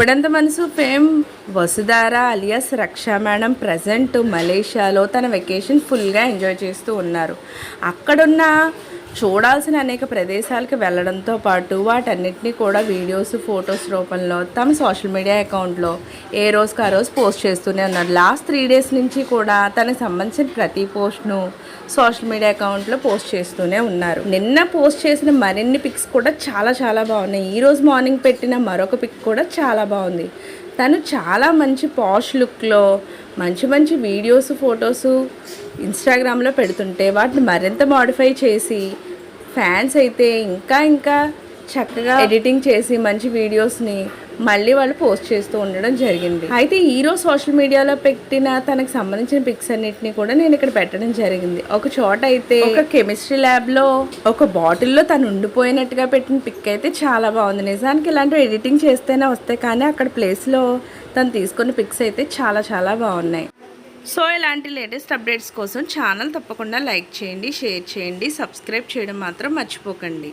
అప్పుడంత మనసు fame Vasudhara alias Raksha madam present మలేషియాలో తన వెకేషన్ ఫుల్గా ఎంజాయ్ చేస్తూ ఉన్నారు. అక్కడున్న చూడాల్సిన అనేక ప్రదేశాలకు వెళ్ళడంతో పాటు వాటన్నిటిని కూడా వీడియోస్ ఫొటోస్ రూపంలో తమ సోషల్ మీడియా అకౌంట్లో ఏ రోజుకి ఆ రోజు పోస్ట్ చేస్తూనే ఉన్నారు. లాస్ట్ త్రీ డేస్ నుంచి కూడా తనకు సంబంధించిన ప్రతి పోస్ట్ను సోషల్ మీడియా అకౌంట్లో పోస్ట్ చేస్తూనే ఉన్నారు. నిన్న పోస్ట్ చేసిన మరిన్ని పిక్స్ కూడా చాలా చాలా బాగున్నాయి. ఈరోజు మార్నింగ్ పెట్టిన మరొక పిక్ కూడా చాలా బాగుంది. తను చాలా మంచి పాష్ లుక్లో మంచి మంచి వీడియోస్ ఫొటోస్ ఇన్స్టాగ్రామ్లో పెడుతుంటే వాటిని మరింత మాడిఫై చేసి ఫ్యాన్స్ అయితే ఇంకా ఇంకా చక్కగా ఎడిటింగ్ చేసి మంచి వీడియోస్ని మళ్ళీ వాళ్ళు పోస్ట్ చేస్తూ ఉండడం జరిగింది. అయితే ఈరోజు సోషల్ మీడియాలో పెట్టిన తనకు సంబంధించిన పిక్స్ అన్నిటిని కూడా నేను ఇక్కడ పెట్టడం జరిగింది. ఒక చోట అయితే ఒక కెమిస్ట్రీ ల్యాబ్లో ఒక బాటిల్లో తను ఉండిపోయినట్టుగా పెట్టిన పిక్ అయితే చాలా బాగుంది. నిజానికి ఇలాంటివి ఎడిటింగ్ చేస్తేనే వస్తాయి కానీ అక్కడ ప్లేస్లో తను తీసుకున్న పిక్స్ అయితే చాలా చాలా బాగున్నాయి. సో ఇలాంటి లేటెస్ట్ అప్డేట్స్ కోసం ఛానల్ తప్పకుండా లైక్ చేయండి షేర్ చేయండి సబ్స్క్రైబ్ చేయడం మాత్రం మర్చిపోకండి.